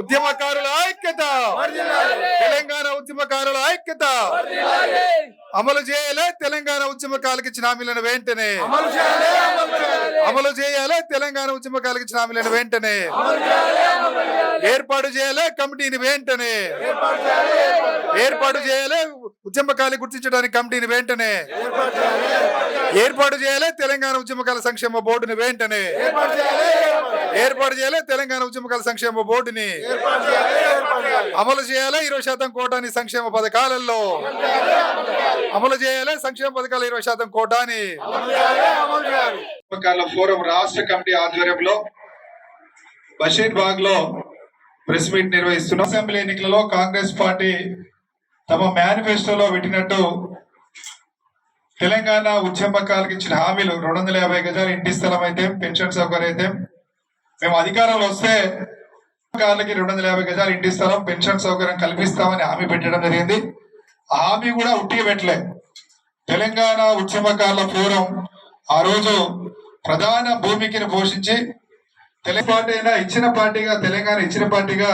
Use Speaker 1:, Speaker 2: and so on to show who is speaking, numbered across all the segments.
Speaker 1: ఉద్యమకారుల ఐక్యత. తెలంగాణ ఉద్యమకారుల ఐక్యత. అమలు చేయలే తెలంగాణ ఉద్యమకాలకు ఇచ్చిన హామీలను వెంటనే.
Speaker 2: అమలు చేయాలి. అమలు
Speaker 1: తెలంగాణ ఉద్యమకాలకు ఇచ్చిన హామీలను వెంటనే. ఏర్పాటు చేయలే. కమిటీని వెంటనే.
Speaker 2: ఏర్పాటు చేయాలి,
Speaker 1: ఉద్యమకాలు గుర్తించడానికి కమిటీని వెంటనే. ఏర్పాటు చేయలే తెలంగాణ ఉద్యమకాల సంక్షేమ బోర్డుని వెంటనే.
Speaker 2: ఏర్పాటు చేయాలి,
Speaker 1: తెలంగాణ ఉద్యమకాల సంక్షేమ బోర్డుని. అమలు చేయాలి ఇరవై శాతం కోటాని సంక్షేమ పథకాలలో. అమలు చేయాలి సంక్షేమ పథకాలు ఇరవై శాతం కోటాని. ఫోరం రాష్ట్ర కమిటీ ఆధ్వర్యంలో బషీర్ బాగ్లో ప్రెస్ మీట్ నిర్వహిస్తున్నాం. అసెంబ్లీ ఎన్నికలలో కాంగ్రెస్ పార్టీ తమ మేనిఫెస్టోలో పెట్టినట్టు తెలంగాణ ఉద్యమకాలకు ఇచ్చిన హామీలు రెండు వందల యాభై గజాల ఇంటి స్థలం అయితే పెన్షన్ సౌకర్యం అయితే మేము అధికారంలో వస్తే కార్లకి రెండు వందల యాభై గజాల ఇంటి స్థలం పెన్షన్ సౌకర్యం కల్పిస్తామని హామీ పెట్టడం జరిగింది. ఆ హామీ కూడా ఉట్టి పెట్టలే. తెలంగాణ ఉద్యమకారుల ఫోరం ఆ రోజు ప్రధాన భూమికిని పోషించి పార్టీ అయినా ఇచ్చిన పార్టీగా తెలంగాణ ఇచ్చిన పార్టీగా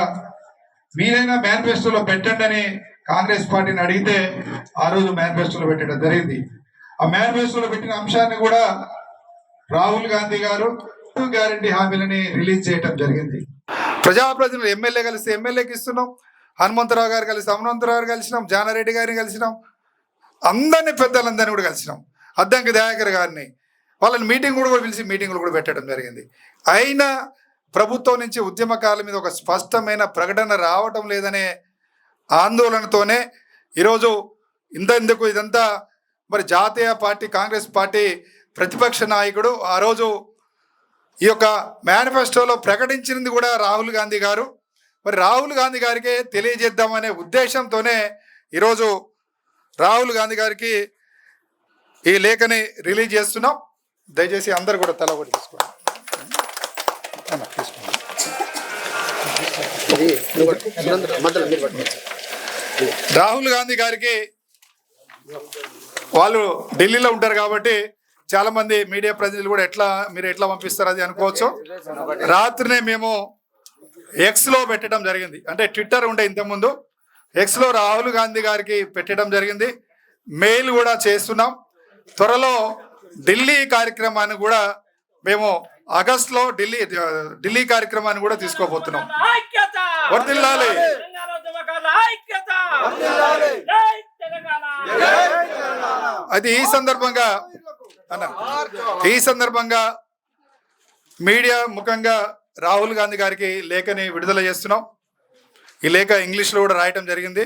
Speaker 1: మీరైనా మేనిఫెస్టోలో పెట్టండి అని కాంగ్రెస్ పార్టీని అడిగితే ఆ రోజు మేనిఫెస్టోలో పెట్టడం జరిగింది. ఆ మేనిఫెస్టోలో పెట్టిన అంశాన్ని కూడా రాహుల్ గాంధీ గారు గ్యారంటీ హామీలని రిలీజ్ చేయడం జరిగింది. ప్రజాప్రతినిధులు ఎమ్మెల్యే కలిసి ఎమ్మెల్యేకి ఇస్తున్నాం. హనుమంతరావు గారు కలిసి హనుమంతరావు గారు కలిసినాం. జానారెడ్డి గారిని కలిసినాం. అందరినీ పెద్దలందరినీ కూడా కలిసినాం. అద్దంకి దయాకర్ గారిని వాళ్ళని మీటింగ్ కూడా పిలిచి మీటింగ్లు కూడా పెట్టడం జరిగింది. అయినా ప్రభుత్వం నుంచి ఉద్యమకాల మీద ఒక స్పష్టమైన ప్రకటన రావటం లేదనే ఆందోళనతోనే ఈరోజు ఇంత ఎందుకు ఇదంతా మరి జాతీయ పార్టీ కాంగ్రెస్ పార్టీ ప్రతిపక్ష నాయకుడు ఆ రోజు ఈ యొక్క మేనిఫెస్టోలో ప్రకటించినది కూడా రాహుల్ గాంధీ గారు. మరి రాహుల్ గాంధీ గారికి తెలియజేద్దామనే ఉద్దేశంతోనే ఈరోజు రాహుల్ గాంధీ గారికి ఈ లేఖని రిలీజ్ చేస్తున్నాం. దయచేసి అందరు కూడా తల ఒకటి తీసుకోండి. తీసుకోండి. రాహుల్ గాంధీ గారికి వాళ్ళు ఢిల్లీలో ఉంటారు కాబట్టి చాలా మంది మీడియా ప్రతినిధులు కూడా ఎట్లా మీరు ఎట్లా పంపిస్తారు అది అనుకోవచ్చు. రాత్రినే మేము ఎక్స్లో పెట్టడం జరిగింది. అంటే ట్విట్టర్ ఉండే ఇంతకుముందు. ఎక్స్లో రాహుల్ గాంధీ గారికి పెట్టడం జరిగింది. మెయిల్ కూడా చేస్తున్నాం. త్వరలో ఢిల్లీ కార్యక్రమాన్ని కూడా మేము ఆగస్ట్లో ఢిల్లీ ఢిల్లీ కార్యక్రమాన్ని కూడా తీసుకోబోతున్నాం. అది ఈ సందర్భంగా అన్న ఈ సందర్భంగా మీడియా ముఖంగా రాహుల్ గాంధీ గారికి లేఖని విడుదల చేస్తున్నాం. ఈ లేఖ ఇంగ్లీష్లో కూడా రాయటం జరిగింది.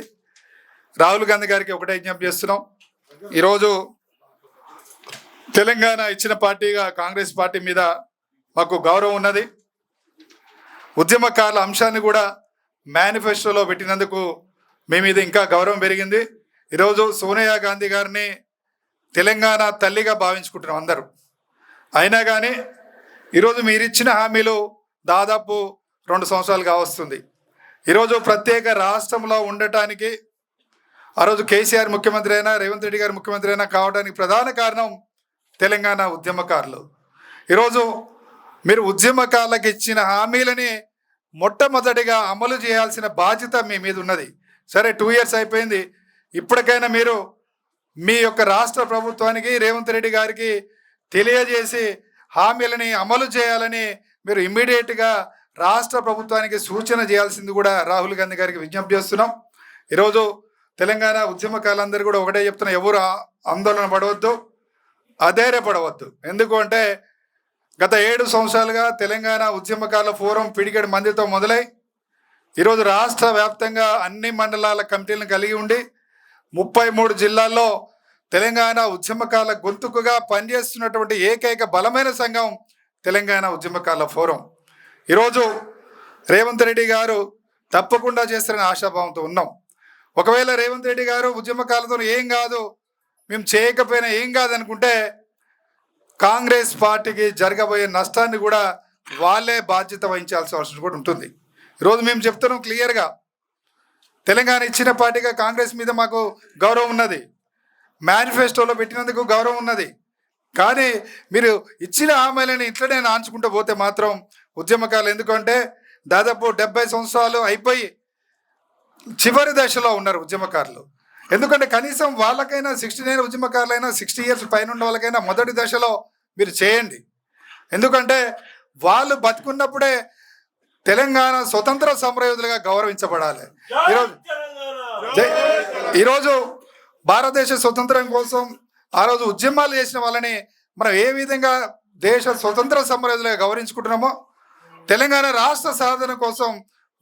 Speaker 1: రాహుల్ గాంధీ గారికి ఒకటే విజ్ఞప్తి చేస్తున్నాం. ఈరోజు తెలంగాణ ఇచ్చిన పార్టీగా కాంగ్రెస్ పార్టీ మీద మాకు గౌరవం ఉన్నది. ఉద్యమకారుల అంశాన్ని కూడా మేనిఫెస్టోలో పెట్టినందుకు మీ మీద ఇంకా గౌరవం పెరిగింది. ఈరోజు సోనియా గాంధీ గారిని తెలంగాణ తల్లిగా భావించుకుంటున్నాం అందరూ. అయినా కానీ ఈరోజు మీరు ఇచ్చిన హామీలు దాదాపు రెండు సంవత్సరాలు కావస్తుంది ఈరోజు ప్రత్యేక రాష్ట్రంలో ఉండటానికి ఆ రోజు కేసీఆర్ ముఖ్యమంత్రి అయినా రేవంత్ రెడ్డి గారు ముఖ్యమంత్రి అయినా కావడానికి ప్రధాన కారణం తెలంగాణ ఉద్యమకారులు. ఈరోజు మీరు ఉద్యమకారులకు ఇచ్చిన హామీలని మొట్టమొదటిగా అమలు చేయాల్సిన బాధ్యత మీ మీద ఉన్నది. సరే టూ ఇయర్స్ అయిపోయింది. ఇప్పటికైనా మీరు మీ యొక్క రాష్ట్ర ప్రభుత్వానికి రేవంత్ రెడ్డి గారికి తెలియజేసి హామీలని అమలు చేయాలని మీరు ఇమ్మీడియట్గా రాష్ట్ర ప్రభుత్వానికి సూచన చేయాల్సింది కూడా రాహుల్ గాంధీ గారికి విజ్ఞప్తి చేస్తున్నాం. ఈరోజు తెలంగాణ ఉద్యమకాలందరూ కూడా ఒకటే చెప్తున్నా ఎవరు ఆందోళన పడవద్దు. అధైర్యపడవద్దు. ఎందుకు అంటే గత ఏడు సంవత్సరాలుగా తెలంగాణ ఉద్యమకాల ఫోరం పిడికెడు మందితో మొదలై ఈరోజు రాష్ట్ర వ్యాప్తంగా అన్ని మండలాల కమిటీలను కలిగి ఉండి ముప్పై మూడు జిల్లాల్లో తెలంగాణ ఉద్యమకాల గొంతుకుగా పనిచేస్తున్నటువంటి ఏకైక బలమైన సంఘం తెలంగాణ ఉద్యమకాల ఫోరం. ఈరోజు రేవంత్ రెడ్డి గారు తప్పకుండా చేస్తారని ఆశాభావంతో ఉన్నాం. ఒకవేళ రేవంత్ రెడ్డి గారు ఉద్యమకాలతో ఏం కాదు మేము చేయకపోయినా ఏం కాదనుకుంటే కాంగ్రెస్ పార్టీకి జరగబోయే నష్టాన్ని కూడా వాళ్ళే బాధ్యత వహించాల్సిన అవసరం కూడా ఉంటుంది. ఈరోజు మేము చెప్తున్నాం క్లియర్గా. తెలంగాణ ఇచ్చిన పార్టీగా కాంగ్రెస్ మీద మాకు గౌరవం ఉన్నది. మేనిఫెస్టోలో పెట్టినందుకు గౌరవం ఉన్నది. కానీ మీరు ఇచ్చిన హామీలను ఇట్లనే నాంచుకుంటూ పోతే మాత్రం ఉద్యమకాలు ఎందుకంటే దాదాపు డెబ్బై సంవత్సరాలు అయిపోయి చివరి దశలో ఉన్నారు ఉద్యమకారులు. ఎందుకంటే కనీసం వాళ్ళకైనా సిక్స్టీ నైన్ ఉద్యమకారులైనా సిక్స్టీ ఇయర్స్ పైన ఉన్న వాళ్ళకైనా మొదటి దశలో మీరు చేయండి. ఎందుకంటే వాళ్ళు బతుకున్నప్పుడే తెలంగాణ స్వతంత్ర సమరయోధులుగా గౌరవించబడాలి. ఈరోజు ఈరోజు భారతదేశ స్వతంత్రం కోసం ఆ రోజు ఉద్యమాలు చేసిన వాళ్ళని మనం ఏ విధంగా దేశ స్వతంత్ర సమరయోధులుగా గౌరవించుకుంటున్నామో తెలంగాణ రాష్ట్ర సాధన కోసం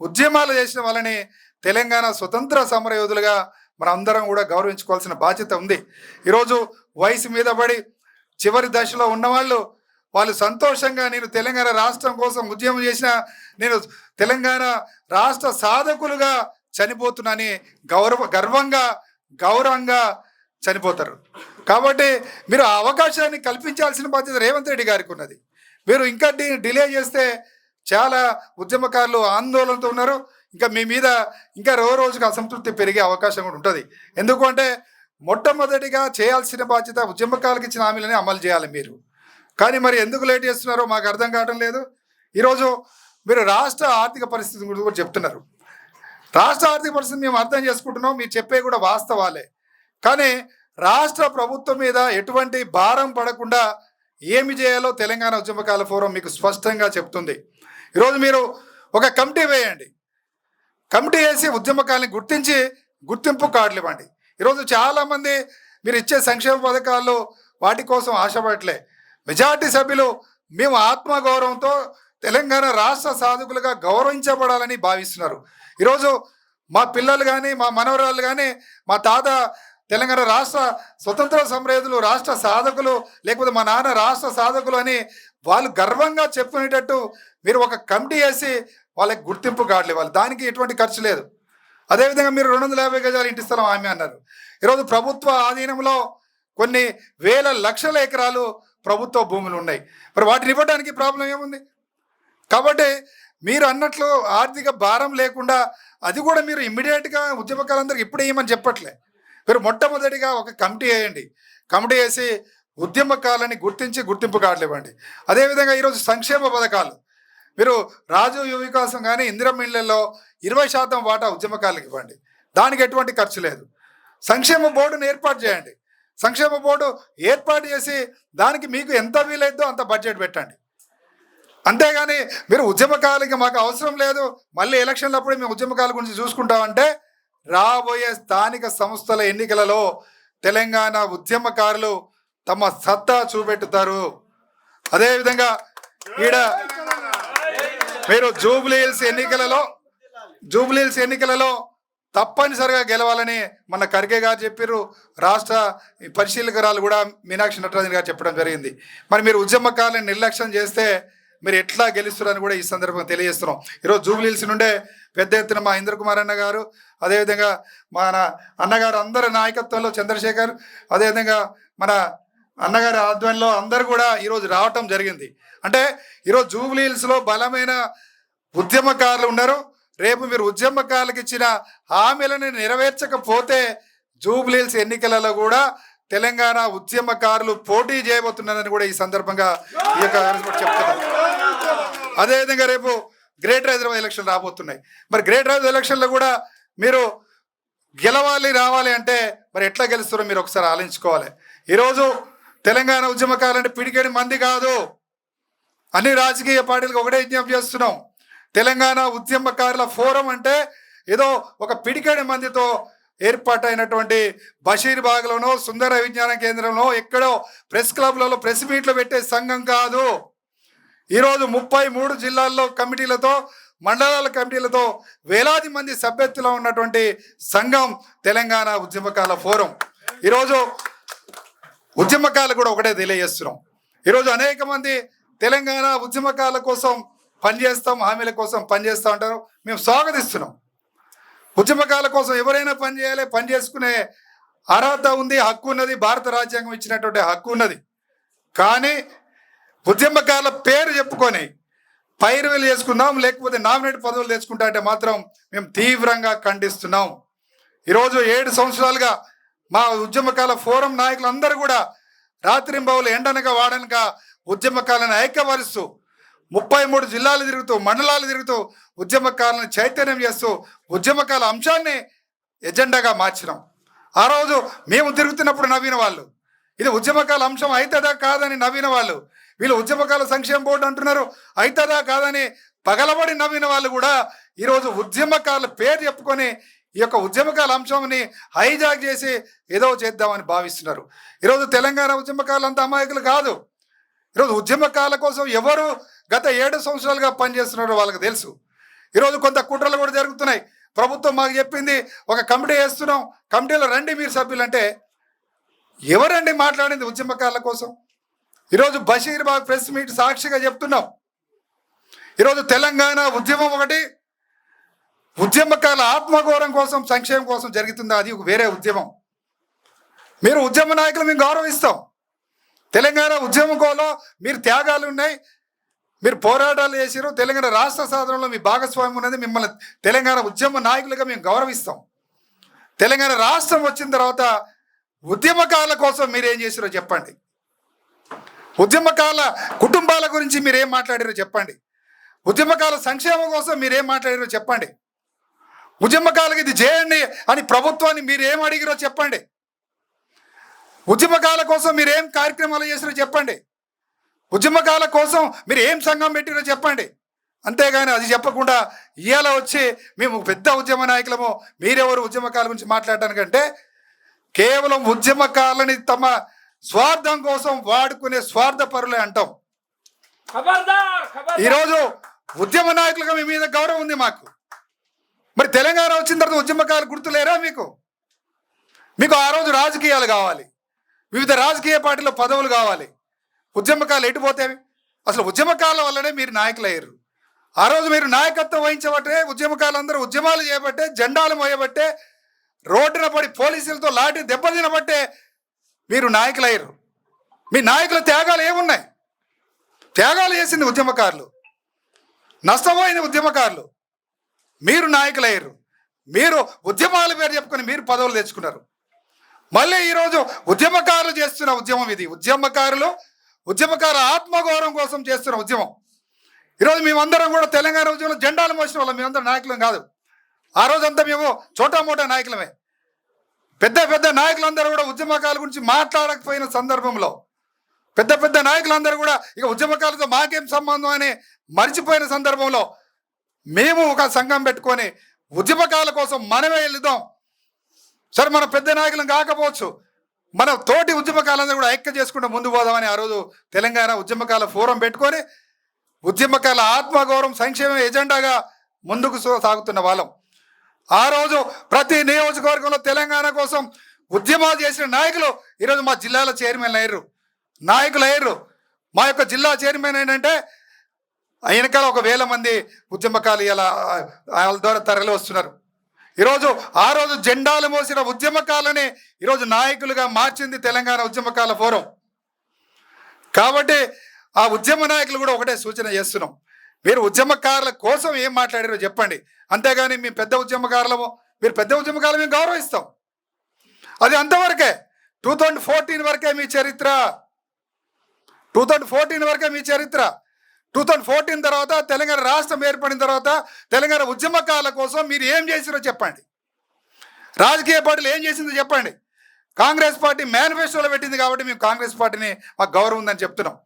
Speaker 1: ఉద్యమాలు చేసిన వాళ్ళని తెలంగాణ స్వతంత్ర సమరయోధులుగా మన అందరం కూడా గౌరవించుకోవాల్సిన బాధ్యత ఉంది. ఈరోజు వయసు మీద పడి చివరి దశలో ఉన్నవాళ్ళు వాళ్ళు సంతోషంగా నేను తెలంగాణ రాష్ట్రం కోసం ఉద్యమం చేసిన నేను తెలంగాణ రాష్ట్ర సాధకులుగా చనిపోతున్నాని గౌరవ గర్వంగా గౌరవంగా చనిపోతారు. కాబట్టి మీరు ఆ అవకాశాన్ని కల్పించాల్సిన బాధ్యత రేవంత్ రెడ్డి గారికి ఉన్నది. మీరు ఇంకా డిలే చేస్తే చాలా ఉద్యమకారులు ఆందోళనతో ఉన్నారు. ఇంకా మీ మీద ఇంకా రో రోజుకు అసంతృప్తి పెరిగే అవకాశం కూడా ఉంటుంది. ఎందుకు అంటే మొట్టమొదటిగా చేయాల్సిన బాధ్యత ఉద్యమకాలకు ఇచ్చిన హామీలని అమలు చేయాలి మీరు. కానీ మరి ఎందుకు లేట్ చేస్తున్నారో మాకు అర్థం కావటం లేదు. ఈరోజు మీరు రాష్ట్ర ఆర్థిక పరిస్థితి గురించి కూడా చెప్తున్నారు. రాష్ట్ర ఆర్థిక పరిస్థితి మేము అర్థం చేసుకుంటున్నాం మీరు చెప్పే కూడా వాస్తవాలే. కానీ రాష్ట్ర ప్రభుత్వం మీద ఎటువంటి భారం పడకుండా ఏమి చేయాలో తెలంగాణ ఉద్యమకాల ఫోరం మీకు స్పష్టంగా చెప్తుంది. ఈరోజు మీరు ఒక కమిటీ వేయండి. కమిటీ వేసి ఉద్యమకాలని గుర్తించి గుర్తింపు కార్డులు ఇవ్వండి. ఈరోజు చాలామంది మీరు ఇచ్చే సంక్షేమ పథకాలు వాటి కోసం ఆశపడట్లే. మెజార్టీ సభ్యులు మేము ఆత్మగౌరవంతో తెలంగాణ రాష్ట్ర సాధకులుగా గౌరవించబడాలని భావిస్తున్నారు. ఈరోజు మా పిల్లలు కానీ మా మనవరాలు కానీ మా తాత తెలంగాణ రాష్ట్ర స్వతంత్ర సమరేధులు రాష్ట్ర సాధకులు లేకపోతే మా నాన్న రాష్ట్ర సాధకులు అని వాళ్ళు గర్వంగా చెప్పుకునేటట్టు మీరు ఒక కమిటీ వేసి వాళ్ళకి గుర్తింపు కార్డులు ఇవ్వాలి దానికి ఎటువంటి ఖర్చు లేదు. అదేవిధంగా మీరు రెండు వందల యాభై గజాలు ఇంటి స్థలం హామీ అన్నారు. ఈరోజు ప్రభుత్వ ఆధీనంలో కొన్ని వేల లక్షల ఎకరాలు ప్రభుత్వ భూములు ఉన్నాయి. మరి వాటిని ఇవ్వడానికి ప్రాబ్లం ఏముంది? కాబట్టి మీరు అన్నట్లు ఆర్థిక భారం లేకుండా అది కూడా మీరు ఇమ్మీడియట్గా ఉద్యమకాలందరికి ఇప్పుడు ఇవ్వమని చెప్పట్లే. మీరు మొట్టమొదటిగా ఒక కమిటీ వేయండి. కమిటీ వేసి ఉద్యమకాలని గుర్తించి గుర్తింపు కార్డులు ఇవ్వండి అదేవిధంగా ఈరోజు సంక్షేమ పథకాలు. మీరు రాజు యువ వికాసం కానీ ఇందిరమ్మ ఇళ్ళలో ఇరవై శాతం వాటా ఉద్యమకాలకు ఇవ్వండి. దానికి ఎటువంటి ఖర్చు లేదు. సంక్షేమ బోర్డును ఏర్పాటు చేయండి. సంక్షేమ బోర్డు ఏర్పాటు చేసి దానికి మీకు ఎంత వీలైద్దో అంత బడ్జెట్ పెట్టండి. అంతేగాని మీరు ఉద్యమకాలకి మాకు అవసరం లేదు. మళ్ళీ ఎలక్షన్లప్పుడు మేము ఉద్యమకాల గురించి చూసుకుంటామంటే రాబోయే స్థానిక సంస్థల ఎన్నికలలో తెలంగాణ ఉద్యమకారులు తమ సత్తా చూపెట్టుతారు. అదేవిధంగా ఈడ మీరు జూబ్లీహిల్స్ ఎన్నికలలో జూబ్లీహిల్స్ ఎన్నికలలో తప్పనిసరిగా గెలవాలని మన ఖర్గే గారు చెప్పారు రాష్ట్ర పరిశీలకురాలు కూడా మీనాక్షి నటరాజన్ గారు చెప్పడం జరిగింది. మరి మీరు ఉద్యమకాలను నిర్లక్ష్యం చేస్తే మీరు ఎట్లా గెలుస్తారని కూడా ఈ సందర్భంగా తెలియజేస్తున్నాం. ఈరోజు జూబ్లీహిల్స్ నుండే పెద్ద ఎత్తున మా ఇంద్రకుమార్ అన్న గారు అదేవిధంగా మన అన్నగారు అందరి నాయకత్వంలో చంద్రశేఖర్ అదేవిధంగా మన అన్నగారి ఆధ్వర్యంలో అందరు కూడా ఈరోజు రావటం జరిగింది. అంటే ఈరోజు జూబ్లీహిల్స్లో బలమైన ఉద్యమకారులు ఉన్నారు. రేపు మీరు ఉద్యమకారులకు ఇచ్చిన హామీలను నెరవేర్చకపోతే జూబ్లీహిల్స్ ఎన్నికలలో కూడా తెలంగాణ ఉద్యమకారులు పోటీ చేయబోతున్నారని కూడా ఈ సందర్భంగా ఈ యొక్క చెప్తున్నారు. అదేవిధంగా రేపు గ్రేటర్ హైదరాబాద్ ఎలక్షన్ రాబోతున్నాయి. మరి గ్రేటర్ హైదరాబాద్ ఎలక్షన్లో కూడా మీరు గెలవాలి రావాలి అంటే మరి ఎట్లా గెలుస్తారో మీరు ఒకసారి ఆలోచించుకోవాలి. ఈరోజు తెలంగాణ ఉద్యమకాలంటే పిడికేడి మంది కాదు. అన్ని రాజకీయ పార్టీలకు ఒకటే విజ్ఞప్తి చేస్తున్నాం. తెలంగాణ ఉద్యమకారుల ఫోరం అంటే ఏదో ఒక పిడికడి మందితో ఏర్పాటైనటువంటి బషీర్బాగ్లోనో సుందర విజ్ఞాన కేంద్రంలో ఎక్కడో ప్రెస్ క్లబ్లలో ప్రెస్ మీట్లు పెట్టే సంఘం కాదు. ఈరోజు ముప్పై మూడు జిల్లాల్లో కమిటీలతో మండలాల కమిటీలతో వేలాది మంది సభ్యత్తులో ఉన్నటువంటి సంఘం తెలంగాణ ఉద్యమకాల ఫోరం. ఈరోజు ఉద్యమకాలు కూడా ఒకటే తెలియజేస్తున్నాం. ఈరోజు అనేక మంది తెలంగాణ ఉద్యమకాల కోసం పనిచేస్తాం హామీల కోసం పనిచేస్తూ ఉంటారు. మేము స్వాగతిస్తున్నాం. ఉద్యమకాల కోసం ఎవరైనా పని చేయాలి పని చేసుకునే అర్హత ఉంది హక్కు ఉన్నది భారత రాజ్యాంగం ఇచ్చినటువంటి హక్కు ఉన్నది. కానీ ఉద్యమకాల పేరు చెప్పుకొని పైరువేలు చేసుకుందాం లేకపోతే నామినేట్ పదవులు తెచ్చుకుంటా అంటే మాత్రం మేము తీవ్రంగా ఖండిస్తున్నాం. ఈరోజు ఏడు సంవత్సరాలుగా మా ఉద్యమకాల ఫోరం నాయకులందరూ కూడా రాత్రింబవులు ఎండనక వాడనక ఉద్యమకాలను ఐక్యపరుస్తూ ముప్పై మూడు జిల్లాలు తిరుగుతూ మండలాలు తిరుగుతూ ఉద్యమకాలను చైతన్యం చేస్తూ ఉద్యమకాల అంశాన్ని ఎజెండాగా మార్చినాం. ఆ రోజు మేము తిరుగుతున్నప్పుడు నవ్విన వాళ్ళు ఇది ఉద్యమకాల అంశం అవుతుందా కాదని నవ్విన వాళ్ళు వీళ్ళు ఉద్యమకాల సంక్షేమ బోర్డు అంటున్నారు అవుతుందా కాదని పగలబడి నవ్విన వాళ్ళు కూడా ఈరోజు ఉద్యమకాల పేరు చెప్పుకొని ఈ యొక్క ఉద్యమకాల అంశంని హైజాక్ చేసి ఏదో చేద్దామని భావిస్తున్నారు. ఈరోజు తెలంగాణ ఉద్యమకాలు అంత అమాయకులు కాదు. ఈరోజు ఉద్యమకాల కోసం ఎవరు గత ఏడు సంవత్సరాలుగా పనిచేస్తున్నారో వాళ్ళకి తెలుసు. ఈరోజు కొంత కుట్రలు కూడా జరుగుతున్నాయి. ప్రభుత్వం మాకు చెప్పింది ఒక కమిటీ వేస్తున్నాం కమిటీలో రండి మీరు సభ్యులు అంటే ఎవరండి మాట్లాడింది ఉద్యమకాల కోసం? ఈరోజు బషీర్బాగ్ ప్రెస్ మీట్ సాక్షిగా చెప్తున్నాం. ఈరోజు తెలంగాణ ఉద్యమం ఒకటి ఉద్యమకాల ఆత్మగౌరవం కోసం సంక్షేమం కోసం జరుగుతుందా? అది ఒక వేరే ఉద్యమం. మీరు ఉద్యమ నాయకులు మేము గౌరవిస్తాం. తెలంగాణ ఉద్యమంలో మీరు త్యాగాలు ఉన్నాయి. మీరు పోరాటాలు చేసారు తెలంగాణ రాష్ట్ర సాధనలో మీ భాగస్వామ్యం ఉన్నది. మిమ్మల్ని తెలంగాణ ఉద్యమ నాయకులుగా మేము గౌరవిస్తాం. తెలంగాణ రాష్ట్రం వచ్చిన తర్వాత ఉద్యమకాల కోసం మీరేం చేసారో చెప్పండి. ఉద్యమకాల కుటుంబాల గురించి మీరేం మాట్లాడారో చెప్పండి. ఉద్యమకాల సంక్షేమం కోసం మీరేం మాట్లాడారో చెప్పండి. ఉద్యమకాలకు ఇది చేయండి అని ప్రభుత్వాన్ని మీరేం అడిగిరో చెప్పండి. ఉద్యమకాల కోసం మీరు ఏం కార్యక్రమాలు చేసిరో చెప్పండి. ఉద్యమకాల కోసం మీరు ఏం సంఘం పెట్టిరో చెప్పండి. అంతేగాని అది చెప్పకుండా ఇవాళ వచ్చి మేము పెద్ద ఉద్యమ నాయకులము మీరెవరు ఉద్యమకాల గురించి మాట్లాడటానికంటే కేవలం ఉద్యమకాలని తమ స్వార్థం కోసం వాడుకునే స్వార్థ పరులే అంటాం ఈరోజు ఉద్యమ నాయకులుగా మీ మీద గౌరవం ఉంది మాకు. మరి తెలంగాణ వచ్చిన తర్వాత ఉద్యమకాలు గుర్తులేరా మీకు? మీకు ఆ రోజు రాజకీయాలు కావాలి. వివిధ రాజకీయ పార్టీలో పదవులు కావాలి. ఉద్యమకాలు ఎటుపోతాయి అసలు ఉద్యమకాల వల్లనే మీరు నాయకులు అయ్యారు ఆ రోజు మీరు నాయకత్వం వహించబట్టే ఉద్యమకాలందరూ ఉద్యమాలు చేయబట్టే జెండాలు మోయబట్టే రోడ్డున పడి పోలీసులతో లాటి దెబ్బతినబట్టే మీరు నాయకులు అయ్యారు మీ నాయకుల త్యాగాలు ఏమున్నాయి? త్యాగాలు చేసింది ఉద్యమకారులు. నష్టపోయింది ఉద్యమకారులు. మీరు నాయకులు అయ్యారు మీరు ఉద్యమాల పేరు చెప్పుకొని మీరు పదవులు తెచ్చుకున్నారు. మళ్ళీ ఈరోజు ఉద్యమకారులు చేస్తున్న ఉద్యమం ఇది. ఉద్యమకారులు ఉద్యమకార ఆత్మగౌరవం కోసం చేస్తున్న ఉద్యమం. ఈరోజు మేమందరం కూడా తెలంగాణ ఉద్యమంలో జెండాలు మోసిన వాళ్ళం. మేమందరం నాయకులం కాదు. ఆ రోజంతా మేము చోటా మోటా నాయకులమే. పెద్ద పెద్ద నాయకులందరూ కూడా ఉద్యమకాల గురించి మాట్లాడకపోయిన సందర్భంలో పెద్ద పెద్ద నాయకులందరూ కూడా ఇక ఉద్యమకాలతో మాకేం సంబంధం అని మర్చిపోయిన సందర్భంలో మేము ఒక సంఘం పెట్టుకొని ఉద్యమకాల కోసం మనమే వెళ్దాం. సరే మన పెద్ద నాయకులం కాకపోవచ్చు. మన తోటి ఉద్యమకాలందరూ కూడా ఐక్య చేసుకుంటూ ముందు పోదామని ఆ రోజు తెలంగాణ ఉద్యమకాల ఫోరం పెట్టుకొని ఉద్యమకాల ఆత్మగౌరవం సంక్షేమ ఎజెండాగా ముందుకు సాగుతున్న వాళ్ళం. ఆ రోజు ప్రతి నియోజకవర్గంలో తెలంగాణ కోసం ఉద్యమాలు చేసిన నాయకులు ఈరోజు మా జిల్లాల చైర్మన్ అయ్యారు. నాయకులు అయ్యారు. మా యొక్క జిల్లా చైర్మన్ ఏంటంటే వెనకాల ఒక వేల మంది ఉద్యమకాలు ఇలా వాళ్ళ ద్వారా తరలి వస్తున్నారు. ఈరోజు ఆ రోజు జెండాలు మోసిన ఉద్యమకాలని ఈరోజు నాయకులుగా మార్చింది తెలంగాణ ఉద్యమకాల ఫోరం. కాబట్టి ఆ ఉద్యమ నాయకులు కూడా ఒకటే సూచన చేస్తున్నాం. మీరు ఉద్యమకారుల కోసం ఏం మాట్లాడారో చెప్పండి. అంతేగాని మీ పెద్ద ఉద్యమకారులము మీరు పెద్ద ఉద్యమకారులు మేము గౌరవిస్తాం. అది అంతవరకే. టూ థౌజండ్ ఫోర్టీన్ వరకే మీ చరిత్ర. టూ థౌజండ్ ఫోర్టీన్ వరకే మీ చరిత్ర. టూ థౌజండ్ ఫోర్టీన్ తర్వాత తెలంగాణ రాష్ట్రం ఏర్పడిన తర్వాత తెలంగాణ ఉద్యమకాల కోసం మీరు ఏం చేసిరో చెప్పండి. రాజకీయ పార్టీలు ఏం చేసిందో చెప్పండి. కాంగ్రెస్ పార్టీ మేనిఫెస్టోలో పెట్టింది కాబట్టి మేము కాంగ్రెస్ పార్టీని మాకు గౌరవం ఉందని చెప్తున్నాం.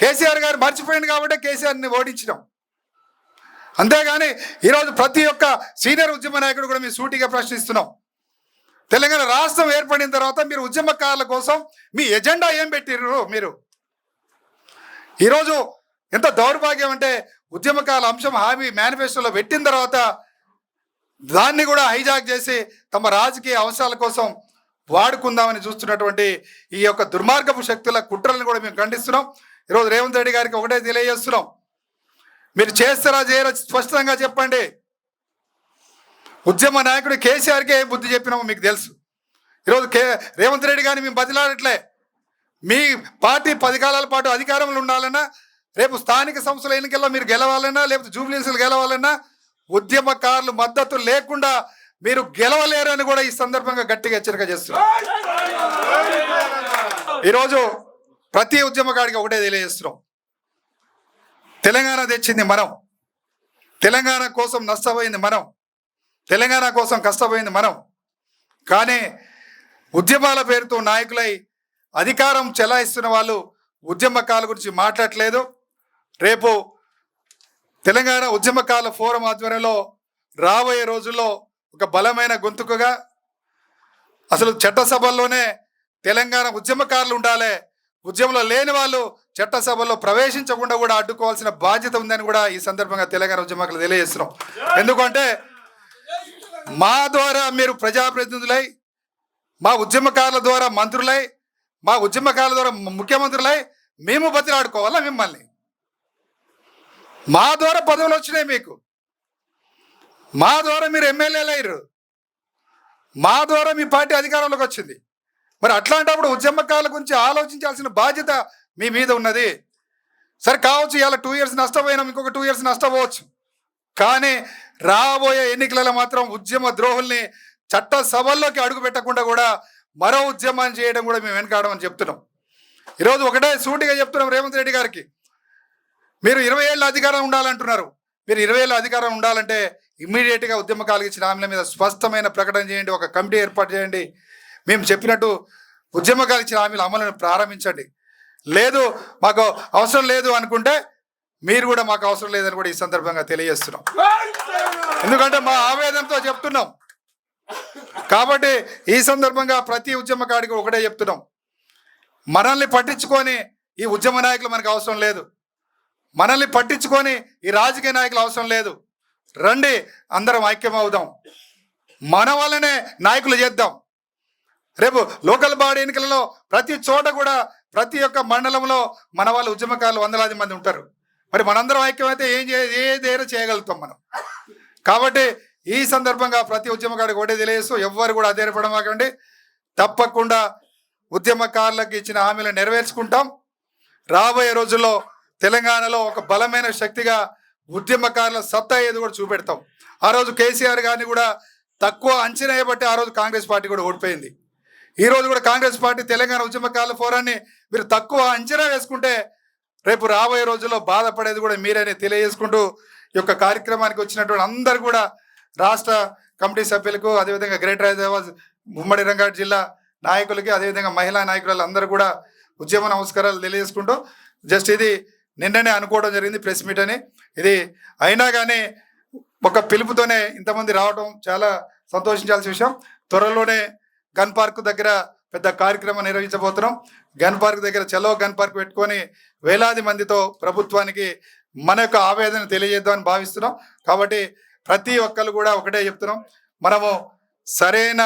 Speaker 1: కేసీఆర్ గారు మర్చిపోయింది కాబట్టి కేసీఆర్ని ఓడించినాం. అంతేగాని ఈరోజు ప్రతి ఒక్క సీనియర్ ఉద్యమ నాయకుడు కూడా మేము సూటిగా ప్రశ్నిస్తున్నాం. తెలంగాణ రాష్ట్రం ఏర్పడిన తర్వాత మీరు ఉద్యమకారుల కోసం మీ ఎజెండా ఏం పెట్టిర్రు మీరు? ఈరోజు ఎంత దౌర్భాగ్యం అంటే ఉద్యమకాల అంశం హామీ మేనిఫెస్టోలో పెట్టిన తర్వాత దాన్ని కూడా హైజాక్ చేసి తమ రాజకీయ అవసరాల కోసం వాడుకుందామని చూస్తున్నటువంటి ఈ యొక్క దుర్మార్గపు శక్తుల కుట్రలను కూడా మేము ఖండిస్తున్నాం. ఈరోజు రేవంత్ రెడ్డి గారికి ఒకటే తెలియజేస్తున్నాం. మీరు చేస్తారా చేయరా స్పష్టంగా చెప్పండి. ఉద్యమ నాయకుడు కేసీఆర్కే ఏం బుద్ధి చెప్పినామో మీకు తెలుసు. ఈరోజు కే రేవంత్ రెడ్డి గారిని మేము బదిలాడట్లే మీ పార్టీ పది కాలాల పాటు అధికారంలో ఉండాలన్నా రేపు స్థానిక సంస్థల ఎన్నికల్లో మీరు గెలవాలన్నా లేకపోతే జూబ్లీసులు గెలవాలన్నా ఉద్యమకారులు మద్దతు లేకుండా మీరు గెలవలేరు అని కూడా ఈ సందర్భంగా గట్టిగా హెచ్చరిక చేస్తున్నారు. ఈరోజు ప్రతి ఉద్యమకాడికి ఒకటే తెలియజేస్తున్నాం. తెలంగాణ తెచ్చింది మనం. తెలంగాణ కోసం నష్టపోయింది మనం. తెలంగాణ కోసం కష్టపోయింది మనం. కానీ ఉద్యమాల పేరుతో నాయకులై అధికారం చెలాయిస్తున్న వాళ్ళు ఉద్యమకాల గురించి మాట్లాడలేదు రేపు తెలంగాణ ఉద్యమకాల ఫోరం ఆధ్వర్యంలో రాబోయే రోజుల్లో ఒక బలమైన గొంతుకగా అసలు చట్టసభల్లోనే తెలంగాణ ఉద్యమకారులు ఉండాలి. ఉద్యమంలో లేని వాళ్ళు చట్టసభల్లో ప్రవేశించకుండా కూడా అడ్డుకోవాల్సిన బాధ్యత ఉందని కూడా ఈ సందర్భంగా తెలంగాణ ఉద్యమకులు తెలియజేస్తున్నాం. ఎందుకంటే మా ద్వారా మీరు ప్రజాప్రతినిధులై మా ఉద్యమకారుల ద్వారా మంత్రులై మా ఉద్యమకారుల ద్వారా ముఖ్యమంత్రులై మేము బతిలాడుకోవాలా మిమ్మల్ని? మా ద్వారా పదవులు వచ్చినాయి మీకు. మా ద్వారా మీరు ఎమ్మెల్యేలు అయ్యారు. మా ద్వారా మీ పార్టీ అధికారంలోకి వచ్చింది. మరి అట్లాంటప్పుడు ఉద్యమకారుల గురించి ఆలోచించాల్సిన బాధ్యత మీ మీద ఉన్నది. సరే కావచ్చు ఇవాళ టూ ఇయర్స్ నష్టపోయినాం ఇంకొక టూ ఇయర్స్ నష్టపోవచ్చు. కానీ రాబోయే ఎన్నికలలో మాత్రం ఉద్యమ ద్రోహుల్ని చట్ట సభల్లోకి అడుగు పెట్టకుండా కూడా మరో ఉద్యమాన్ని చేయడం కూడా మేము వెనకాడమని చెప్తున్నాం. ఈరోజు ఒకటే సూటిగా చెప్తున్నాం రేవంత్ రెడ్డి గారికి. మీరు ఇరవై ఏళ్ళ అధికారం ఉండాలంటున్నారు. మీరు ఇరవై ఏళ్ళ అధికారం ఉండాలంటే ఇమ్మీడియట్గా ఉద్యమకాలకు ఇచ్చిన హామీల మీద స్పష్టమైన ప్రకటన చేయండి ఒక కమిటీ ఏర్పాటు చేయండి. మేము చెప్పినట్టు ఉద్యమకాలు ఇచ్చిన హామీల అమలును ప్రారంభించండి. లేదు మాకు అవసరం లేదు అనుకుంటే మీరు కూడా మాకు అవసరం లేదని కూడా ఈ సందర్భంగా తెలియజేస్తున్నాం. ఎందుకంటే మా ఆవేదనతో చెప్తున్నాం. కాబట్టి ఈ సందర్భంగా ప్రతి ఉద్యమకాడికి ఒకటే చెప్తున్నాం. మనల్ని పట్టించుకొని ఈ ఉద్యమ నాయకులు మనకు అవసరం లేదు. మనల్ని పట్టించుకొని ఈ రాజకీయ నాయకులు అవసరం లేదు. రండి అందరం ఐక్యం అవుదాం మన వల్లనే నాయకులు చేద్దాం. రేపు లోకల్ బాడీ ఎన్నికలలో ప్రతి చోట కూడా ప్రతి ఒక్క మండలంలో మన వాళ్ళు ఉద్యమకారులు వందలాది మంది ఉంటారు. మరి మనందరం ఐక్యమైతే ఏం చే ఏదైనా చేయగలుగుతాం మనం? కాబట్టి ఈ సందర్భంగా ప్రతి ఉద్యమకాడికి ఒకటే తెలియజేస్తూ ఎవ్వరు కూడా అధైర్యపడమాకండి. తప్పకుండా ఉద్యమకారులకు ఇచ్చిన హామీలను నెరవేర్చుకుంటాం. రాబోయే రోజుల్లో తెలంగాణలో ఒక బలమైన శక్తిగా ఉద్యమకారుల సత్తా ఏది కూడా చూపెడతాం. ఆ రోజు కేసీఆర్ గారిని కూడా తక్కువ అంచనా బట్టి ఆ రోజు కాంగ్రెస్ పార్టీ కూడా ఓడిపోయింది. ఈ రోజు కూడా కాంగ్రెస్ పార్టీ తెలంగాణ ఉద్యమకారుల ఫోరాన్ని మీరు తక్కువ అంచనా వేసుకుంటే రేపు రాబోయే రోజుల్లో బాధపడేది కూడా మీరని తెలియజేసుకుంటూ ఈ యొక్క కార్యక్రమానికి వచ్చినటువంటి అందరు కూడా రాష్ట్ర కమిటీ సభ్యులకు అదేవిధంగా గ్రేటర్ హైదరాబాద్ ఉమ్మడి రంగారెడ్డి జిల్లా నాయకులకి అదేవిధంగా మహిళా నాయకులు అందరూ కూడా ఉద్యమ నమస్కారాలు తెలియజేసుకుంటూ జస్ట్ ఇది నిన్ననే అనుకోవడం జరిగింది ప్రెస్ మీట్ అని. ఇది అయినా కానీ ఒక పిలుపుతోనే ఇంతమంది రావడం చాలా సంతోషించాల్సిన విషయం. త్వరలోనే గన్ పార్క్ దగ్గర పెద్ద కార్యక్రమం నిర్వహించబోతున్నాం. గన్ పార్క్ దగ్గర చలో గన్ పార్క్ పెట్టుకొని వేలాది మందితో ప్రభుత్వానికి మన యొక్క ఆవేదన తెలియజేద్దామని భావిస్తున్నాం. కాబట్టి ప్రతి ఒక్కరు కూడా ఒకటే చెప్తున్నాం. మనము సరైన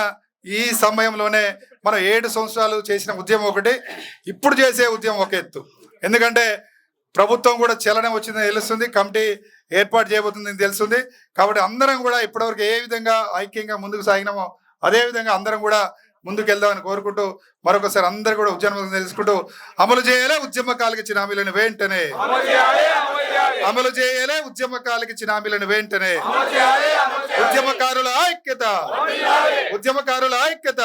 Speaker 1: ఈ సమయంలోనే మనం ఏడు సంవత్సరాలు చేసిన ఉద్యమం ఒకటి ఇప్పుడు చేసే ఉద్యమం ఒక ఎత్తు. ఎందుకంటే ప్రభుత్వం కూడా చలనం వచ్చిందని తెలుస్తుంది కమిటీ ఏర్పాటు చేయబోతుందని తెలుస్తుంది. కాబట్టి అందరం కూడా ఇప్పటివరకు ఏ విధంగా ఐక్యంగా ముందుకు సాగినామో అదే విధంగా అందరం కూడా ముందుకు వెళ్దామని కోరుకుంటూ మరొకసారి అందరు కూడా ఉద్యమం తెలుసుకుంటూ అమలు చేయాలి ఉద్యమకాలకు ఇచ్చిన హామీలను వెంటనే.
Speaker 2: అమలు చేయాలి
Speaker 1: ఉద్యమకాలకు ఇచ్చిన హామీలను వెంటనే. ఉద్యమకారుల ఐక్యత. ఉద్యమకారుల ఐక్యత.